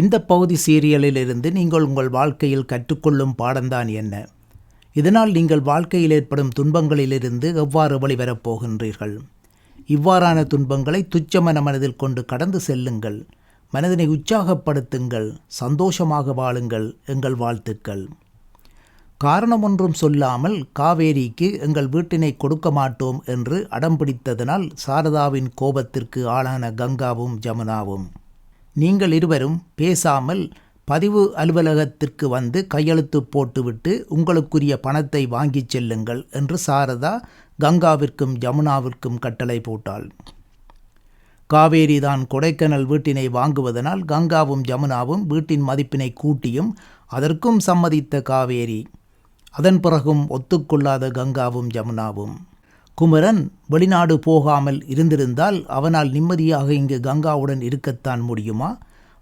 இந்த பகுதி சீரியலிலிருந்து நீங்கள் உங்கள் வாழ்க்கையில் கற்றுக்கொள்ளும் பாடம்தான் என்ன? இதனால் நீங்கள் வாழ்க்கையில் ஏற்படும் துன்பங்களிலிருந்து எவ்வாறு வெளிவரப் போகின்றீர்கள்? இவ்வாறான துன்பங்களை துச்சமன மனதில் கொண்டு கடந்து செல்லுங்கள். மனதினை உற்சாகப்படுத்துங்கள். சந்தோஷமாக வாழுங்கள் எங்கள் வாழ்த்துக்கள். காரணம் ஒன்றும் சொல்லாமல் காவேரிக்கு எங்கள் வீட்டினை கொடுக்க மாட்டோம் என்று அடம்பிடித்ததனால் சாரதாவின் கோபத்திற்கு ஆளான கங்காவும் ஜமுனாவும். நீங்கள் இருவரும் பேசாமல் பதிவு அலுவலகத்திற்கு வந்து கையெழுத்து போட்டுவிட்டு உங்களுக்குரிய பணத்தை வாங்கிச் செல்லுங்கள் என்று சாரதா கங்காவிற்கும் ஜமுனாவிற்கும் கட்டளை போட்டாள். காவேரி தான் கொடைக்கானல் வீட்டினை வாங்குவதனால் கங்காவும் ஜமுனாவும் வீட்டின் மதிப்பினை கூட்டியும் அதற்கும் சம்மதித்த காவேரி. அதன் பிறகும் ஒத்துக்கொள்ளாத கங்காவும் ஜமுனாவும் குமரன் வெளிநாடு போகாமல் இருந்திருந்தால் அவனால் நிம்மதியாக இங்கு கங்காவுடன் இருக்கத்தான் முடியுமா?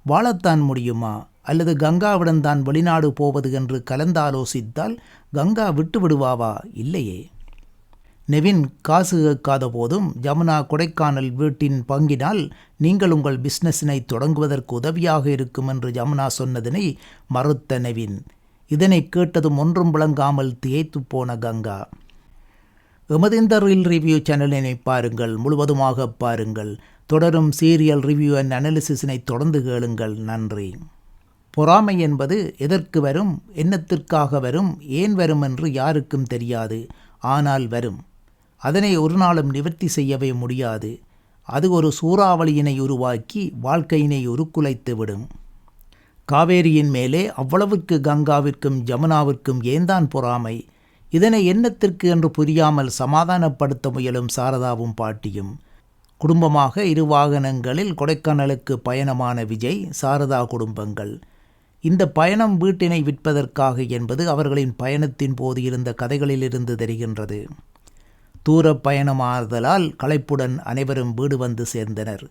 வாழத்தான் முடியுமா? அல்லது கங்காவுடன் தான் வெளிநாடு போவது என்று கலந்தாலோசித்தால் கங்கா விட்டு விடுவாவா? இல்லையே. நெவின் காசு கேட்காத போதும் ஜமுனா கொடைக்கானல் வீட்டின் பங்கினால் நீங்கள் உங்கள் பிஸ்னஸினை தொடங்குவதற்கு உதவியாக இருக்கும் என்று ஜமுனா சொன்னதனை மறுத்த நெவின். இதனை கேட்டதும் ஒன்றும் விளங்காமல் திகைத்து போன கங்கா. எமது இந்த ரீல் ரிவ்யூ சேனலினை பாருங்கள் முழுவதுமாக பாருங்கள். தொடரும் சீரியல் ரிவ்யூ அண்ட் அனாலிசிஸினை தொடர்ந்து கேளுங்கள். நன்றி. பொறாமை என்பது எதற்கு வரும் என்னத்திற்காக வரும் ஏன் வரும் என்று யாருக்கும் தெரியாது. ஆனால் வரும். அதனை ஒரு நாளும் நிவர்த்தி செய்யவே முடியாது. அது ஒரு சூறாவளியினை உருவாக்கி வாழ்க்கையினை உருக்குலைத்து விடும் காவேரியின் மேலே அவ்வளவுக்கு கங்காவிற்கும் ஜமுனாவிற்கும் ஏன்தான் பொறாமை? இதனை என்னத்திற்கு என்று புரியாமல் சமாதானப்படுத்த முயலும் சாரதாவும் பாட்டியும். குடும்பமாக இரு வாகனங்களில் கொடைக்கானலுக்கு பயணமான விஜய் சாரதா குடும்பங்கள். இந்த பயணம் வீட்டினை விற்பதற்காக என்பது அவர்களின் பயணத்தின் போது இருந்த கதைகளிலிருந்து தெரிகின்றது. தூர பயணமாதலால் களைப்புடன் அனைவரும் வீடு வந்து சேர்ந்தனர்.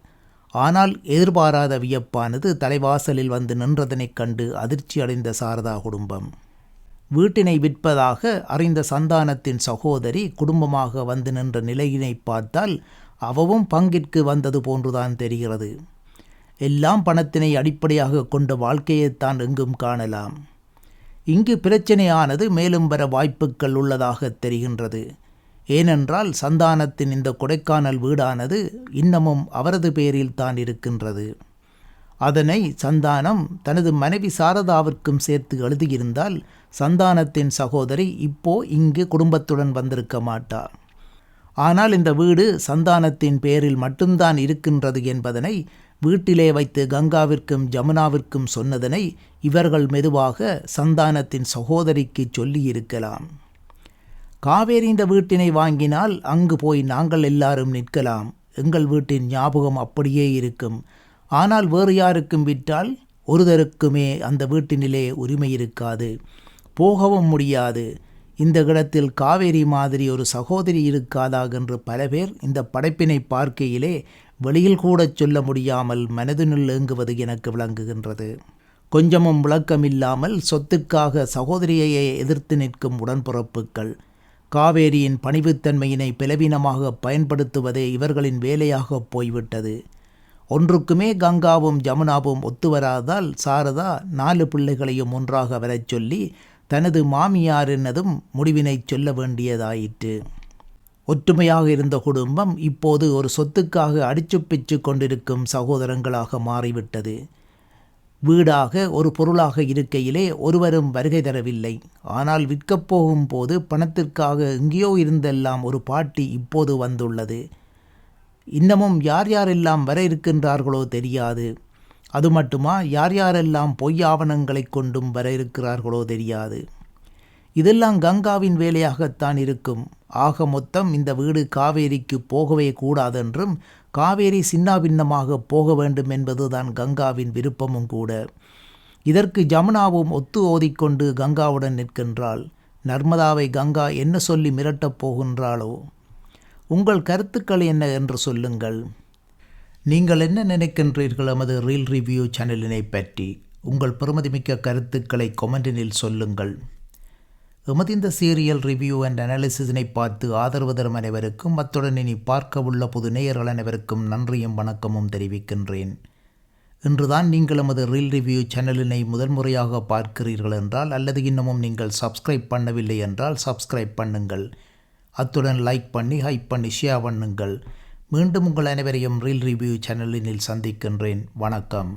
ஆனால் எதிர்பாராத வியப்பானது தலைவாசலில் வந்து நின்றதனைக் கண்டு அதிர்ச்சி அடைந்த சாரதா குடும்பம். வீட்டினை விற்பதாக அறிந்த சந்தானத்தின் சகோதரி குடும்பமாக வந்து நின்ற நிலையினை பார்த்தால் அவவும் பங்கிற்கு வந்தது போன்றுதான் தெரிகிறது. எல்லாம் பணத்தினை அடிப்படையாக கொண்ட வாழ்க்கையைத்தான் எங்கும் காணலாம். இங்கு பிரச்சனையானது மேலும் வர வாய்ப்புகள் உள்ளதாக தெரிகின்றது. ஏனென்றால் சந்தானத்தின் இந்த கொடைக்கானல் வீடானது இன்னமும் அவரது பேரில் தான் இருக்கின்றது. அதனை சந்தானம் தனது மனைவி சாரதாவிற்கும் சேர்த்து எழுதியிருந்தால் சந்தானத்தின் சகோதரி இப்போ இங்கு குடும்பத்துடன் வந்திருக்க மாட்டார். ஆனால் இந்த வீடு சந்தானத்தின் பேரில் மட்டும்தான் இருக்கின்றது என்பதனை வீட்டிலே வைத்து கங்காவிற்கும் ஜமுனாவிற்கும் சொன்னதனை இவர்கள் மெதுவாக சந்தானத்தின் சகோதரிக்கு சொல்லியிருக்கலாம். காவேரி இந்த வீட்டினை வாங்கினால் அங்கு போய் நாங்கள் எல்லாரும் நிற்கலாம். எங்கள் வீட்டின் ஞாபகம் அப்படியே இருக்கும். ஆனால் வேறு யாருக்கும் விட்டால் ஒருதருக்குமே அந்த வீட்டினிலே உரிமை இருக்காது. போகவும் முடியாது. இந்த இடத்தில் காவேரி மாதிரி ஒரு சகோதரி இருக்காதா என்று பல பேர் இந்த படைப்பினை பார்க்கையிலே வெளியில் கூட சொல்ல முடியாமல் மனதினுள் ஏங்குவது எனக்கு விளங்குகின்றது. கொஞ்சமும் விளக்கமில்லாமல் சொத்துக்காக சகோதரியையை எதிர்த்து நிற்கும் உடன்பிறப்புகள் காவேரியின் பணிவுத்தன்மையினை பலவீனமாக பயன்படுத்துவதே இவர்களின் வேலையாக போய்விட்டது. ஒன்றுக்குமே கங்காவும் ஜமுனாவும் ஒத்துவராதால் சாரதா நாலு பிள்ளைகளையும் ஒன்றாக வரச் சொல்லி தனது மாமியார் என்னதும் முடிவினை சொல்ல வேண்டியதாயிற்று. ஒற்றுமையாக இருந்த குடும்பம் இப்போது ஒரு சொத்துக்காக அடிச்சு பிச்சு கொண்டிருக்கும் சகோதரங்களாக மாறிவிட்டது. வீடாக ஒரு பொருளாக இருக்கையிலே ஒருவரும் வருகை தரவில்லை. ஆனால் விற்கப் போகும்போது பணத்திற்காக எங்கேயோ இருந்தெல்லாம் ஒரு பாட்டி இப்போது வந்துள்ளது. இன்னமும் யார் யாரெல்லாம் வர இருக்கின்றார்களோ தெரியாது. அது மட்டுமா யார் யாரெல்லாம் பொய் ஆவணங்களை கொண்டும் வர இருக்கிறார்களோ தெரியாது. இதெல்லாம் கங்காவின் வேலையாகத்தான் இருக்கும். ஆக மொத்தம் இந்த வீடு காவேரிக்கு போகவே கூடாதென்றும் காவேரி சின்னாபின்னமாக போக வேண்டும் என்பதுதான் கங்காவின் விருப்பமும் கூட. இதற்கு ஜமுனாவும் ஒத்து ஓதிக்கொண்டு கங்காவுடன் நிற்கின்றாள். நர்மதாவை கங்கா என்ன சொல்லி மிரட்டப் போகின்றாளோ? உங்கள் கருத்துக்கள் என்ன என்று சொல்லுங்கள். நீங்கள் என்ன நினைக்கின்றீர்கள் எமது ரீல் ரிவ்யூ சேனலினை பற்றி? உங்கள் பெருமதிமிக்க கருத்துக்களை கொமெண்டினில் சொல்லுங்கள். எமது இந்த சீரியல் ரிவ்யூ அண்ட் அனாலிசிஸினை பார்த்து ஆதரவு தரும் அனைவருக்கும் அத்துடன் இனி பார்க்க உள்ள புது நேயர்கள் அனைவருக்கும் நன்றியும் வணக்கமும் தெரிவிக்கின்றேன். இன்றுதான் நீங்கள் எமது ரீல் ரிவ்யூ சேனலினை முதன்முறையாக பார்க்கிறீர்கள் என்றால் அல்லது இன்னமும் நீங்கள் சப்ஸ்கிரைப் பண்ணவில்லை என்றால் சப்ஸ்கிரைப் பண்ணுங்கள். அத்துடன் லைக் பண்ணி ஹைப் பண்ணி ஷேர் பண்ணுங்கள். மீண்டும் உங்கள் அனைவரையும் ரீல் ரிவ்யூ சேனலினில் சந்திக்கின்றேன். வணக்கம்.